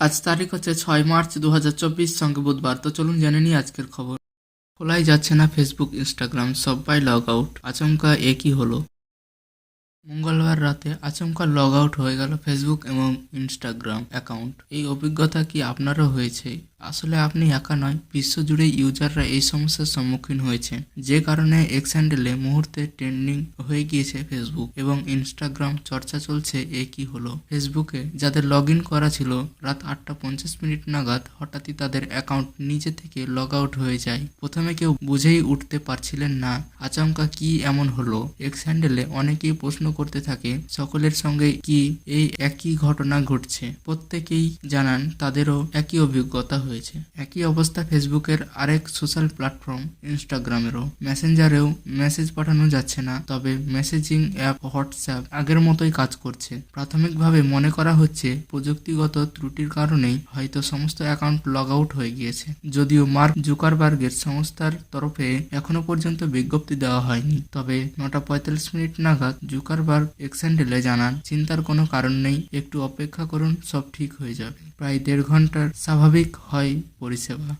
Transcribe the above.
আজ তারিখ হচ্ছে ছয় মার্চ দু হাজার চব্বিশ, সঙ্গে বুধবার। তো চলুন জেনে নিই আজকের খবর। খোলাই যাচ্ছে না ফেসবুক ইনস্টাগ্রাম সবাই লগ আউট আচমকা একই হলো? মঙ্গলবার রাতে আচমকা লগ আউট হয়ে গেল ফেসবুক এবং ইনস্টাগ্রাম অ্যাকাউন্ট এই অভিজ্ঞতা কি আপনারও হয়েছে? আসলে আপনি একা নয়, বিশ্বজুড়ে ইউজাররা এই সমস্যার সম্মুখীন হয়েছে। যে কারণে এক্স হ্যান্ডেলে মুহূর্তে ট্রেন্ডিং হয়ে গিয়েছে ফেসবুক এবং ইনস্টাগ্রাম চর্চা চলছে একই হলো? ফেসবুকে যাদের লগ ইন করা ছিল, রাত আটটা পঞ্চাশ মিনিট নাগাদ হঠাৎই তাদের অ্যাকাউন্ট নিজে থেকে লগ আউট হয়ে যায়। প্রথমে কেউ বুঝেই উঠতে পারছিলেন না, আচমকা কি এমন হলো? এক্স হ্যান্ডেলে অনেকেই প্রশ্ন করতে থাকে, সকলের সঙ্গে কি এই একই ঘটনা ঘটছে? প্রত্যেকেই জানান তাদেরও একই অভিজ্ঞতা হয়েছে। একই অবস্থা ফেসবুকের আরেক সোশ্যাল প্ল্যাটফর্ম, ইনস্টাগ্রামেরও। মেসেঞ্জারেও মেসেজ পাঠানো যাচ্ছে না, তবে মেসেজিং অ্যাপ, হোয়াটসঅ্যাপ আগের মতোই কাজ করছে। প্রাথমিকভাবে মনে করা হচ্ছে, প্রযুক্তিগত ত্রুটির কারণেই হয়তো সমস্ত অ্যাকাউন্ট লগ আউট হয়ে গিয়েছে। যদিও মার্ক জুকারবার্গের সংস্থার তরফে এখনও পর্যন্ত বিজ্ঞপ্তি দেওয়া হয়নি, তবে নটা পঁয়তাল্লিশ মিনিট নাগাদ জুকারবার্গ এক্সেন্ডেলে জানান, চিন্তার কোনো কারণ নেই, একটু অপেক্ষা করুন, সব ঠিক হয়ে যাবে। প্রায় দেড় ঘণ্টার স্বাভাবিক হয় পরিষেবা।